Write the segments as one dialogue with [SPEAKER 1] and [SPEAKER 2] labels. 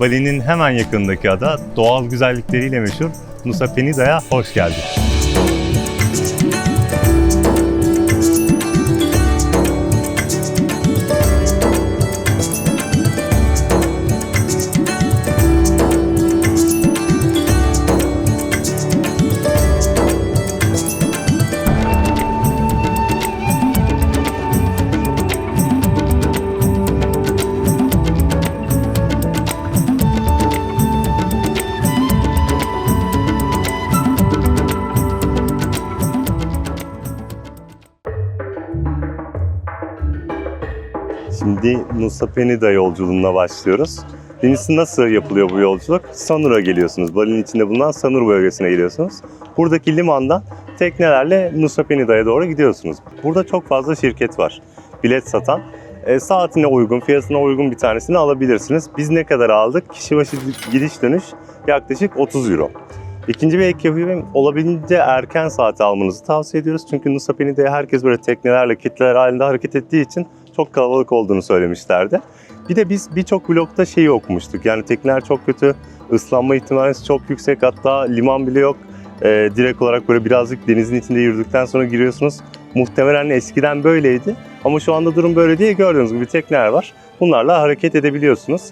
[SPEAKER 1] Bali'nin hemen yakınındaki ada doğal güzellikleriyle meşhur Nusa Penida'ya hoş geldin. Şimdi Nusa Penida yolculuğuna başlıyoruz. Birincisi nasıl yapılıyor bu yolculuk? Sanur'a geliyorsunuz. Bali'nin içinde bulunan Sanur bölgesine geliyorsunuz. Buradaki limandan teknelerle Nusa Penida'ya doğru gidiyorsunuz. Burada çok fazla şirket var. Bilet satan. E, saatine uygun, fiyatına uygun bir tanesini alabilirsiniz. Biz ne kadar aldık? Kişi başı gidiş dönüş yaklaşık 30 euro. İkinci bir ek yapayım. Olabildiğince erken saate almanızı tavsiye ediyoruz. Çünkü Nusa Penida'ya herkes böyle teknelerle, kitleler halinde hareket ettiği için çok kalabalık olduğunu söylemişlerdi. Bir de biz birçok blokta şeyi okumuştuk. Yani tekneler çok kötü, ıslanma ihtimali çok yüksek. Hatta liman bile yok. Ee, direkt olarak böyle birazcık denizin içinde yürüdükten sonra giriyorsunuz. Muhtemelen eskiden böyleydi. Ama şu anda durum böyle değil. Gördüğünüz gibi tekneler var. Bunlarla hareket edebiliyorsunuz.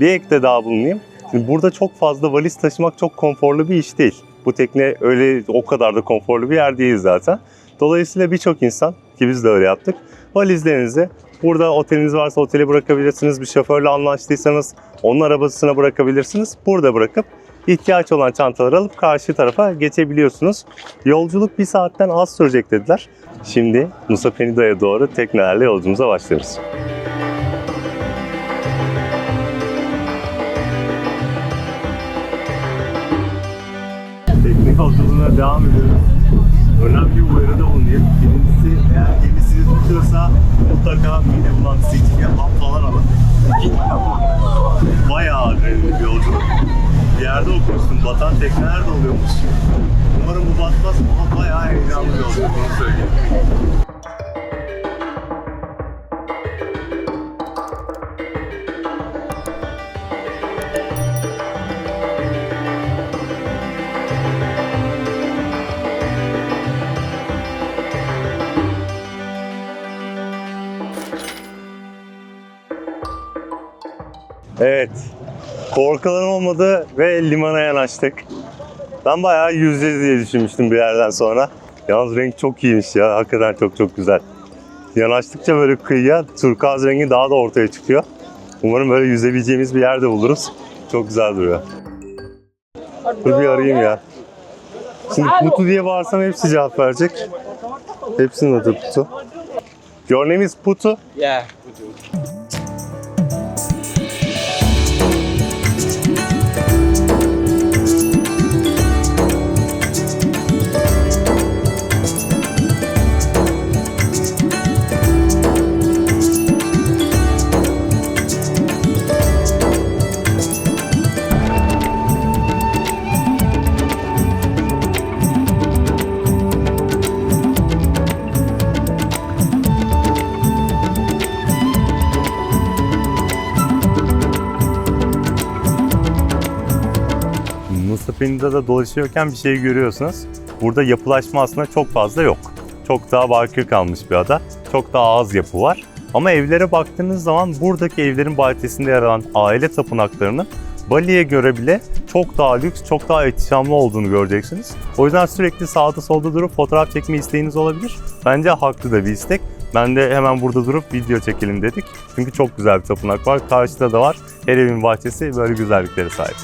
[SPEAKER 1] Bir ek de daha bulunayım. Şimdi burada çok fazla valiz taşımak çok konforlu bir iş değil. Bu tekne öyle o kadar da konforlu bir yer değil zaten. Dolayısıyla birçok insan ki biz de öyle yaptık. Valizlerinizi burada oteliniz varsa otele bırakabilirsiniz. Bir şoförle anlaştıysanız onun arabasına bırakabilirsiniz. Burada bırakıp ihtiyaç olan çantaları alıp karşı tarafa geçebiliyorsunuz. Yolculuk bir saatten az sürecek dediler. Şimdi Nusa Penida'ya doğru teknelerle yolculuğumuza başlıyoruz. Tekne yolculuğuna devam ediyoruz. Önemli bir uyarıda bulunayım. Birincisi eğer gemisiniz tutuyorsa mutlaka mide bulantısı için ya hap falan alın. Bayağı adrenalin bir yolculuk. Bir yerde okumuştum, batan tekneler de oluyormuş. Umarım bu batmaz ama bayağı heyecanlı bir yolculuk, onu söyleyeyim. Evet. Korkularım olmadı ve limana yanaştık. Ben bayağı yüzeceğiz diye düşünmüştüm bir yerden sonra. Yalnız renk çok iyiymiş ya. Hakikaten çok çok güzel. Yanaştıkça böyle kıyıya turkuaz rengi daha da ortaya çıkıyor. Umarım böyle yüzebileceğimiz bir yerde buluruz. Çok güzel duruyor. Dur bir arayayım ya. Şimdi Putu diye bağırsam hepsi cevap verecek. Hepsinin adı Putu. Your name is Putu?
[SPEAKER 2] Yeah.
[SPEAKER 1] Penida'da dolaşıyorken bir şey görüyorsunuz. Burada yapılaşma aslında çok fazla yok. Çok daha bakir kalmış bir ada. Çok daha az yapı var. Ama evlere baktığınız zaman buradaki evlerin bahçesinde yer alan aile tapınaklarının Bali'ye göre bile çok daha lüks, çok daha ihtişamlı olduğunu göreceksiniz. O yüzden sürekli sağda solda durup fotoğraf çekme isteğiniz olabilir. Bence haklı da bir istek. Ben de hemen burada durup video çekelim dedik. Çünkü çok güzel bir tapınak var. Karşıda da var. Her evin bahçesi böyle güzelliklere sahip.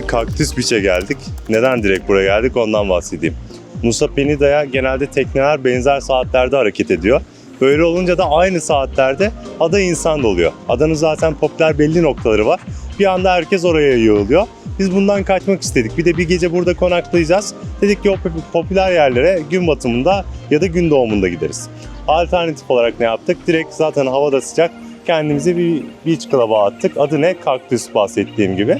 [SPEAKER 1] Şimdi Kaktüs Beach'e geldik. Neden direkt buraya geldik ondan bahsedeyim. Nusa Penida'ya genelde tekneler benzer saatlerde hareket ediyor. Böyle olunca da aynı saatlerde ada insan doluyor. Adanın zaten popüler belli noktaları var. Bir anda herkes oraya yığılıyor. Biz bundan kaçmak istedik. Bir de bir gece burada konaklayacağız. Dedik ki popüler yerlere gün batımında ya da gün doğumunda gideriz. Alternatif olarak ne yaptık? Direkt zaten havada sıcak. Kendimizi bir beach club'a attık. Adı ne? Kaktüs bahsettiğim gibi.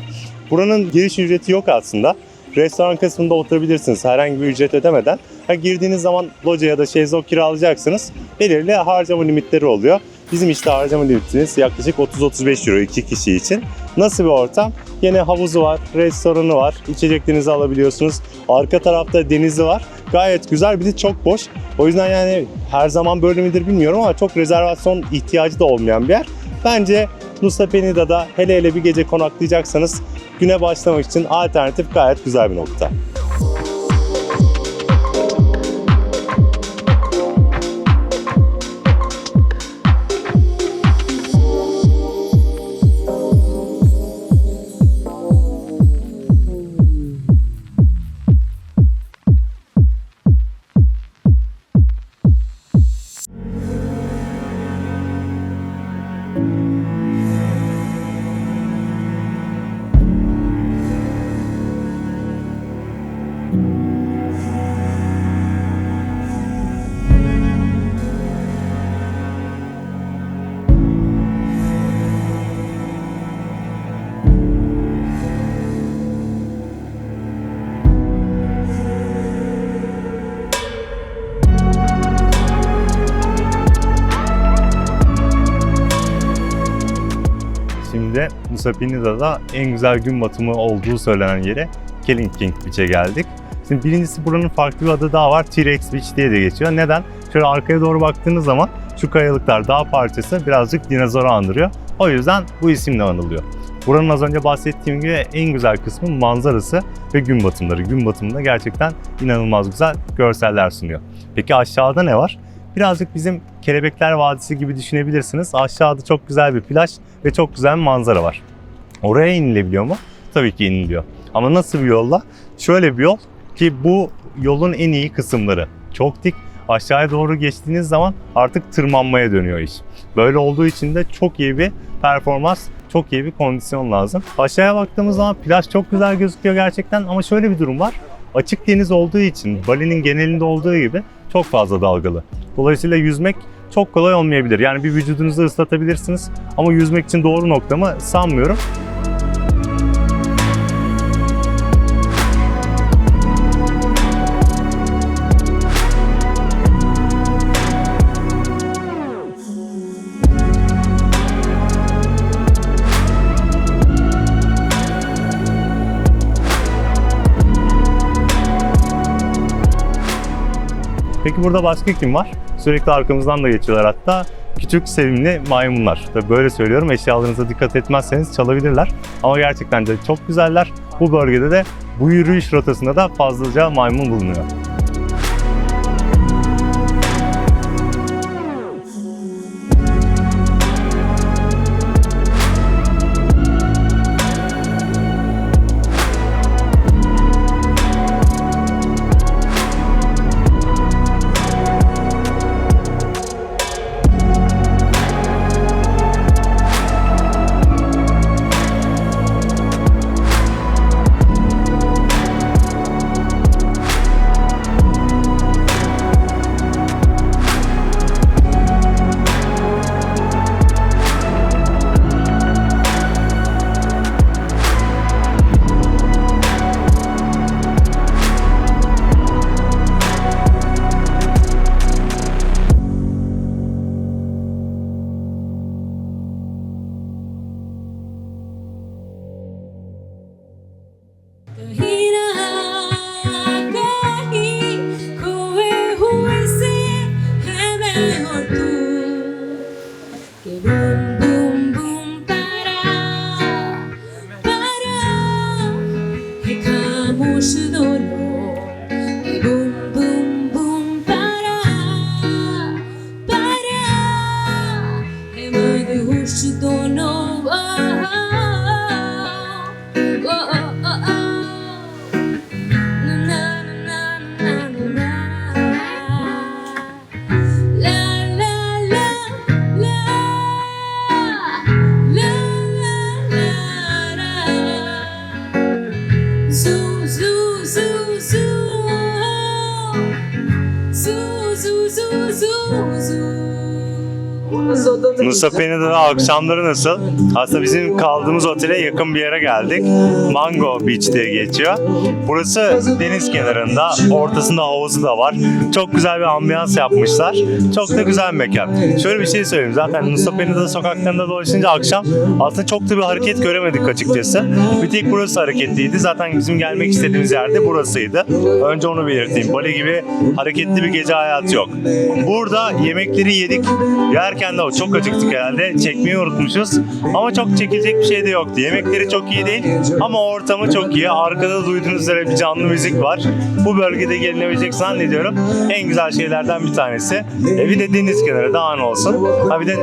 [SPEAKER 1] Buranın giriş ücreti yok aslında. Restoran kısmında oturabilirsiniz herhangi bir ücret ödemeden. Ha, girdiğiniz zaman loca ya da şezlong kiralayacaksınız. Belirli harcama limitleri oluyor. Bizim işte harcama limitimiz yaklaşık 30-35 euro iki kişi için. Nasıl bir ortam? Yine havuzu var, restoranı var, içeceklerinizi alabiliyorsunuz. Arka tarafta denizi var. Gayet güzel, bir de çok boş. O yüzden yani her zaman böyle midir bilmiyorum ama çok rezervasyon ihtiyacı da olmayan bir yer. Bence Nusa Penida'da hele hele bir gece konaklayacaksanız güne başlamak için alternatif gayet güzel bir nokta. Penida'da en güzel gün batımı olduğu söylenen yere Killing King Beach'e geldik. Şimdi birincisi buranın farklı bir adı daha var. T-Rex Beach diye de geçiyor. Neden? Şöyle arkaya doğru baktığınız zaman şu kayalıklar dağ parçası birazcık dinozoru andırıyor. O yüzden bu isimle anılıyor. Buranın az önce bahsettiğim gibi en güzel kısmı manzarası ve gün batımları. Gün batımında gerçekten inanılmaz güzel görseller sunuyor. Peki aşağıda ne var? Birazcık bizim Kelebekler Vadisi gibi düşünebilirsiniz. Aşağıda çok güzel bir plaj ve çok güzel bir manzara var. Oraya inilebiliyor mu? Tabii ki iniliyor. Ama nasıl bir yolla? Şöyle bir yol ki bu yolun en iyi kısımları. Çok dik. Aşağıya doğru geçtiğiniz zaman artık tırmanmaya dönüyor iş. Böyle olduğu için de çok iyi bir performans, çok iyi bir kondisyon lazım. Aşağıya baktığımız zaman plaj çok güzel gözüküyor gerçekten ama şöyle bir durum var. Açık deniz olduğu için Bali'nin genelinde olduğu gibi çok fazla dalgalı. Dolayısıyla yüzmek çok kolay olmayabilir. Yani bir vücudunuzu ıslatabilirsiniz ama yüzmek için doğru nokta mı sanmıyorum. Peki burada başka kim var? Sürekli arkamızdan da geçiyorlar hatta. Küçük sevimli maymunlar. Tabii böyle söylüyorum eşyalarınıza dikkat etmezseniz çalabilirler. Ama gerçekten de çok güzeller. Bu bölgede de bu yürüyüş rotasında da fazlaca maymun bulunuyor. Nusa Penida'da akşamları nasıl? Aslında bizim kaldığımız otele yakın bir yere geldik. Mango Beach diye geçiyor. Burası deniz kenarında, ortasında havuzu da var. Çok güzel bir ambiyans yapmışlar. Çok da güzel bir mekan. Şöyle bir şey söyleyeyim. Zaten Nusa Penida sokaklarında dolaşınca akşam aslında çok da bir hareket göremedik açıkçası. Bir tek burası hareketliydi. Zaten bizim gelmek istediğimiz yerde burasıydı. Önce onu belirteyim. Bali gibi hareketli bir gece hayatı yok. Burada yemekleri yedik. Yerken de çok acıktık herhalde. Çekmeyi unutmuşuz. Ama çok çekilecek bir şey de yoktu. Yemekleri çok iyi değil ama ortamı çok iyi. Arkada duyduğunuz üzere bir canlı müzik var. Bu bölgede gelinebilecek zannediyorum en güzel şeylerden bir tanesi. E de deniz kenarı daha ne olsun. Ha bir de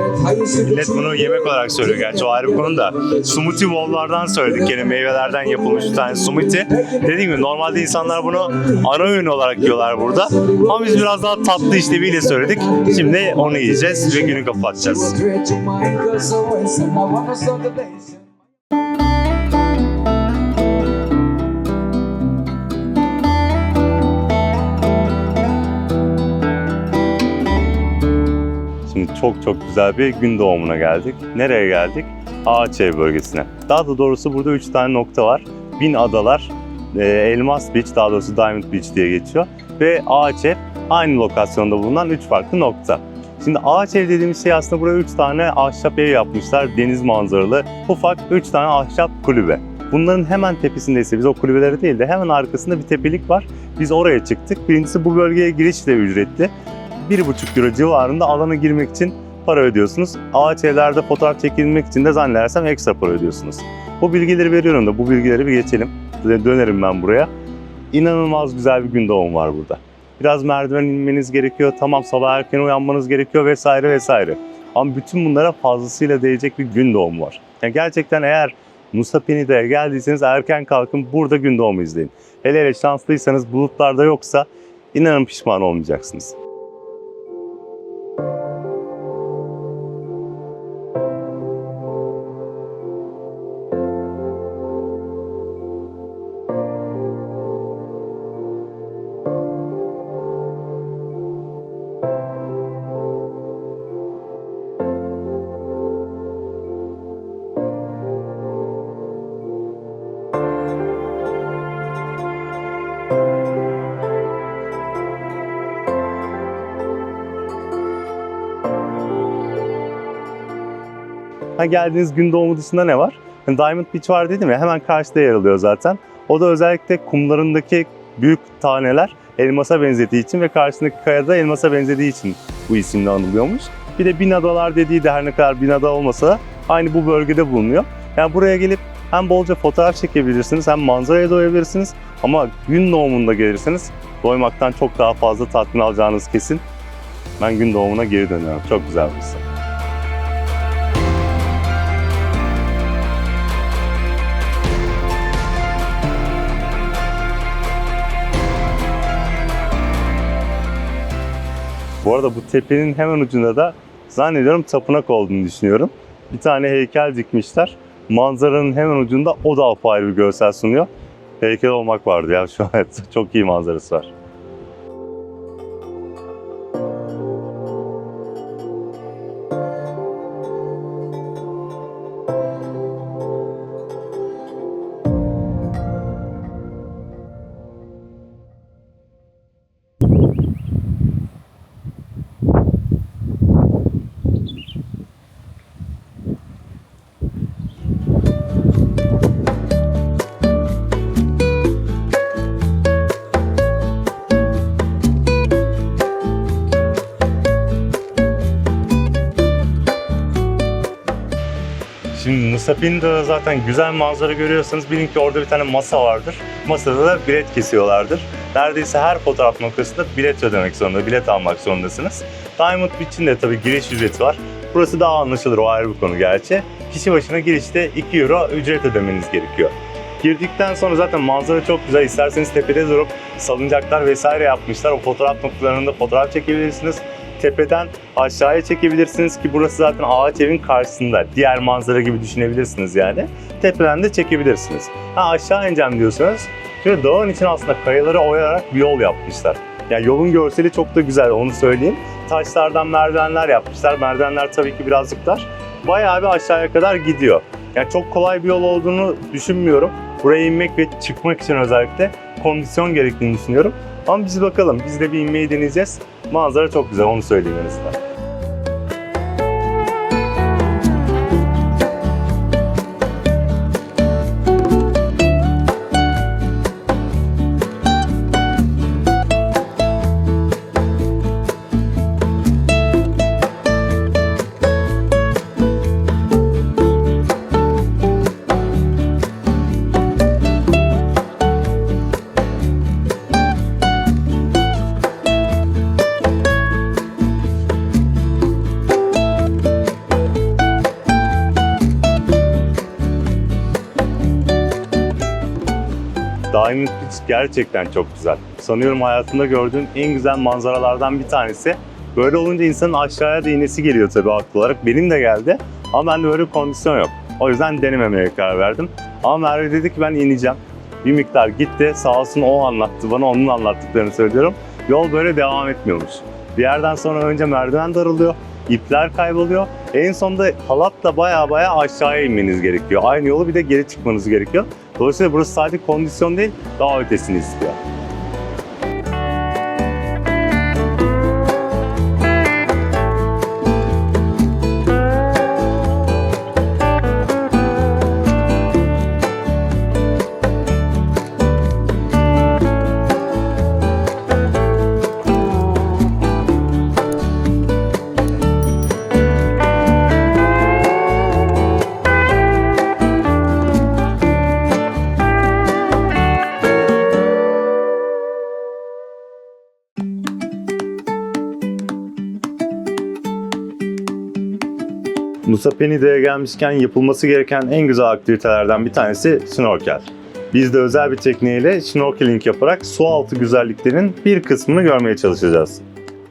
[SPEAKER 1] millet bunu yemek olarak söylüyor gerçi o ayrı bir konu da. Smoothie bowl'lardan söyledik. Yani meyvelerden yapılmış bir tane smoothie. Dediğim gibi normalde insanlar bunu ana öğün olarak yiyorlar burada. Ama biz biraz daha tatlı işleviyle söyledik. Şimdi onu yiyeceğiz ve günü kapatacağız. Şimdi çok çok güzel bir gün doğumuna geldik. Nereye geldik? Ağaçev bölgesine. Daha da doğrusu burada 3 tane nokta var. Bin Adalar, e, Elmas Beach, daha doğrusu Diamond Beach diye geçiyor. Ve Ağaçev aynı lokasyonda bulunan 3 farklı nokta. Şimdi Ağaçev dediğimiz şey aslında buraya 3 tane ahşap ev yapmışlar. Deniz manzaralı. Ufak 3 tane ahşap kulübe. Bunların hemen tepesindeyse biz o kulübeleri değil de hemen arkasında bir tepelik var. Biz oraya çıktık. Birincisi bu bölgeye giriş de ücretli. 1,5 euro civarında alana girmek için para ödüyorsunuz. Ağaç evlerde fotoğraf çekilmek için de zannedersem ekstra para ödüyorsunuz. Bu bilgileri veriyorum da bu bilgileri bir geçelim. Dönerim ben buraya. İnanılmaz güzel bir gün doğum var burada. Biraz merdiven inmeniz gerekiyor. Tamam sabah erken uyanmanız gerekiyor vesaire vesaire. Ama bütün bunlara fazlasıyla değecek bir gün doğumu var. Yani gerçekten eğer Nusa Penida'ya geldiyseniz erken kalkın burada gün doğumu izleyin. Hele hele şanslıysanız bulutlarda yoksa inanın pişman olmayacaksınız. Geldiğiniz gün doğumu dışında ne var? Hani Diamond Beach var dedim ya hemen karşıda yer alıyor zaten. O da özellikle kumlarındaki büyük taneler elmasa benzediği için ve karşısındaki kayada elmasa benzediği için bu isimle anılıyormuş. Bir de bin adalar dediği de her ne kadar bin ada olmasa da aynı bu bölgede bulunuyor. Yani buraya gelip hem bolca fotoğraf çekebilirsiniz hem manzaraya doyabilirsiniz ama gün doğumunda gelirseniz doymaktan çok daha fazla tatmin alacağınız kesin. Ben gün doğumuna geri dönüyorum. Çok güzel burası. Bu arada bu tepenin hemen ucunda da zannediyorum tapınak olduğunu düşünüyorum. Bir tane heykel dikmişler. Manzaranın hemen ucunda o da apayrı bir görsel sunuyor. Heykel olmak vardı ya şu an çok iyi manzarası var. Penida'da zaten güzel manzara görüyorsanız bilin ki orada bir tane masa vardır. Masada da bilet kesiyorlardır. Neredeyse her fotoğraf noktasında bilet ödemek zorunda, bilet almak zorundasınız. Diamond Beach'in de tabii giriş ücreti var. Burası daha anlaşılır, o ayrı bir konu gerçi. Kişi başına girişte 2 euro ücret ödemeniz gerekiyor. Girdikten sonra zaten manzara çok güzel. İsterseniz tepede durup salıncaklar vesaire yapmışlar. O fotoğraf noktalarında fotoğraf çekebilirsiniz. Tepeden aşağıya çekebilirsiniz ki burası zaten ağaç evin karşısında. Diğer manzara gibi düşünebilirsiniz yani. Tepeden de çekebilirsiniz. Ha aşağı ineceğim diyorsanız şöyle dağın için aslında kayaları oyarak bir yol yapmışlar. Yani yolun görseli çok da güzel onu söyleyeyim. Taşlardan merdivenler yapmışlar. Merdivenler tabii ki birazcık dar. Bayağı bir aşağıya kadar gidiyor. Yani çok kolay bir yol olduğunu düşünmüyorum. Buraya inmek ve çıkmak için özellikle kondisyon gerektiğini düşünüyorum. Ama biz bakalım. Biz de bir inmeyi deneyeceğiz. Manzara çok güzel onu söyleyeyim en azından. Diamond Beach gerçekten çok güzel. Sanıyorum hayatımda gördüğüm en güzel manzaralardan bir tanesi. Böyle olunca insanın aşağıya da geliyor tabii haklı olarak. Benim de geldi ama bende böyle bir kondisyon yok. O yüzden denememeye karar verdim. Ama Merve dedi ki ben ineceğim. Bir miktar gitti. Sağ olsun o anlattı bana onun anlattıklarını söylüyorum. Yol böyle devam etmiyormuş. Bir yerden sonra önce merdiven daralıyor. ipler kayboluyor. En sonunda halatla baya baya aşağıya inmeniz gerekiyor. Aynı yolu bir de geri çıkmanız gerekiyor. Dolayısıyla burası sadece kondisyon değil, daha ötesini istiyor. Nusa Penida'ya gelmişken yapılması gereken en güzel aktivitelerden bir tanesi snorkel. Biz de özel bir tekniğiyle snorkeling yaparak su altı güzelliklerinin bir kısmını görmeye çalışacağız.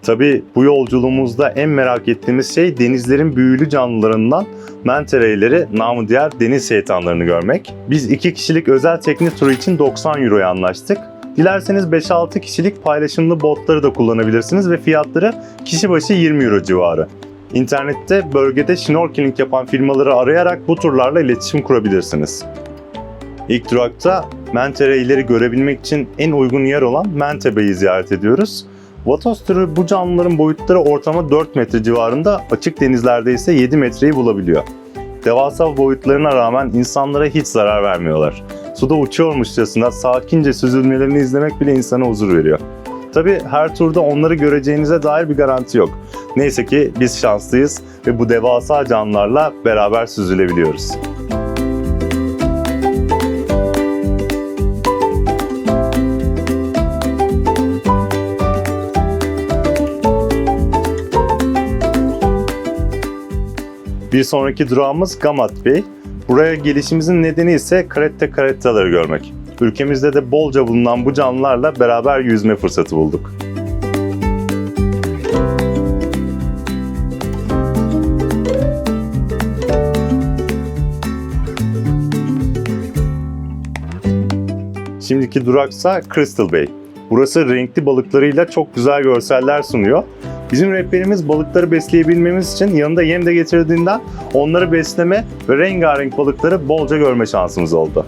[SPEAKER 1] Tabi bu yolculuğumuzda en merak ettiğimiz şey denizlerin büyülü canlılarından mentereyleri, namı diğer deniz şeytanlarını görmek. Biz iki kişilik özel tekne turu için 90 Euro'ya anlaştık. Dilerseniz 5-6 kişilik paylaşımlı botları da kullanabilirsiniz ve fiyatları kişi başı 20 Euro civarı. İnternette bölgede snorkeling yapan firmaları arayarak bu turlarla iletişim kurabilirsiniz. İlk durakta mentereyleri görebilmek için en uygun yer olan Mentebe'yi ziyaret ediyoruz. Vatos türü bu canlıların boyutları ortalama 4 metre civarında, açık denizlerde ise 7 metreyi bulabiliyor. Devasa boyutlarına rağmen insanlara hiç zarar vermiyorlar. Suda uçuyormuşçasına sakince süzülmelerini izlemek bile insana huzur veriyor. Tabi her turda onları göreceğinize dair bir garanti yok. Neyse ki biz şanslıyız ve bu devasa canlılarla beraber süzülebiliyoruz. Bir sonraki durağımız Gamat Bey. Buraya gelişimizin nedeni ise karette karettaları görmek. Ülkemizde de bolca bulunan bu canlılarla beraber yüzme fırsatı bulduk. Şimdiki duraksa Crystal Bay. Burası renkli balıklarıyla çok güzel görseller sunuyor. Bizim rehberimiz balıkları besleyebilmemiz için yanında yem de getirdiğinden onları besleme ve rengarenk balıkları bolca görme şansımız oldu.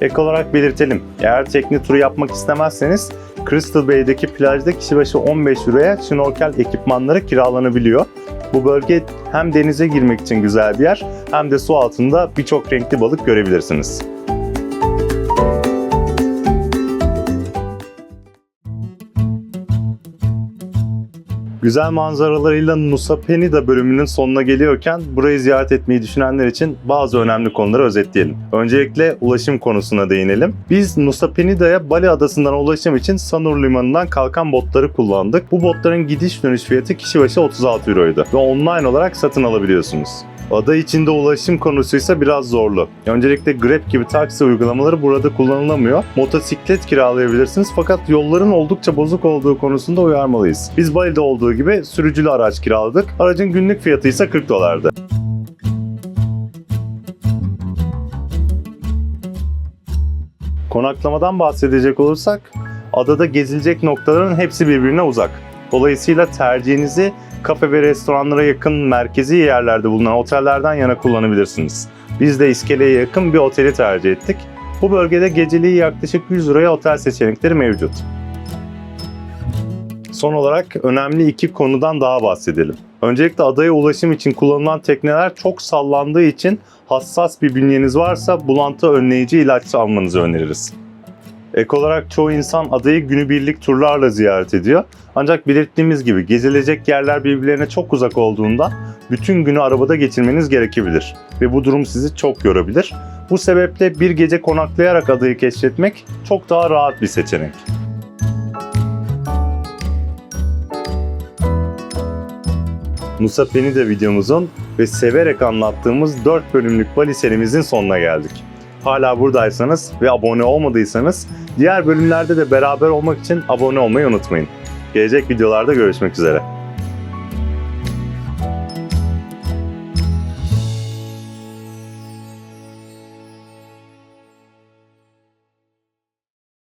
[SPEAKER 1] Ek olarak belirtelim, eğer tekne turu yapmak istemezseniz Crystal Bay'deki plajda kişi başı 15 euroya snorkel ekipmanları kiralanabiliyor. Bu bölge hem denize girmek için güzel bir yer hem de su altında birçok renkli balık görebilirsiniz. Güzel manzaralarıyla Nusa Penida bölümünün sonuna geliyorken burayı ziyaret etmeyi düşünenler için bazı önemli konuları özetleyelim. Öncelikle ulaşım konusuna değinelim. Biz Nusa Penida'ya Bali adasından ulaşım için Sanur Limanı'ndan kalkan botları kullandık. Bu botların gidiş dönüş fiyatı kişi başı 36 euroydu ve online olarak satın alabiliyorsunuz. Ada içinde ulaşım konusu ise biraz zorlu. Öncelikle Grab gibi taksi uygulamaları burada kullanılamıyor. Motosiklet kiralayabilirsiniz fakat yolların oldukça bozuk olduğu konusunda uyarmalıyız. Biz Bali'de olduğu gibi sürücülü araç kiraladık. Aracın günlük fiyatı ise 40 dolardı. Konaklamadan bahsedecek olursak adada gezilecek noktaların hepsi birbirine uzak. Dolayısıyla tercihinizi kafe ve restoranlara yakın merkezi yerlerde bulunan otellerden yana kullanabilirsiniz. Biz de iskeleye yakın bir oteli tercih ettik. Bu bölgede geceliği yaklaşık 100 liraya otel seçenekleri mevcut. Son olarak önemli iki konudan daha bahsedelim. Öncelikle adaya ulaşım için kullanılan tekneler çok sallandığı için hassas bir bünyeniz varsa bulantı önleyici ilaç almanızı öneririz. Ek olarak çoğu insan adayı günübirlik turlarla ziyaret ediyor. Ancak belirttiğimiz gibi gezilecek yerler birbirlerine çok uzak olduğunda bütün günü arabada geçirmeniz gerekebilir ve bu durum sizi çok yorabilir. Bu sebeple bir gece konaklayarak adayı keşfetmek çok daha rahat bir seçenek. Musa Penide videomuzun ve severek anlattığımız 4 bölümlük Bali serimizin sonuna geldik. Hala buradaysanız ve abone olmadıysanız diğer bölümlerde de beraber olmak için abone olmayı unutmayın. Gelecek videolarda görüşmek üzere.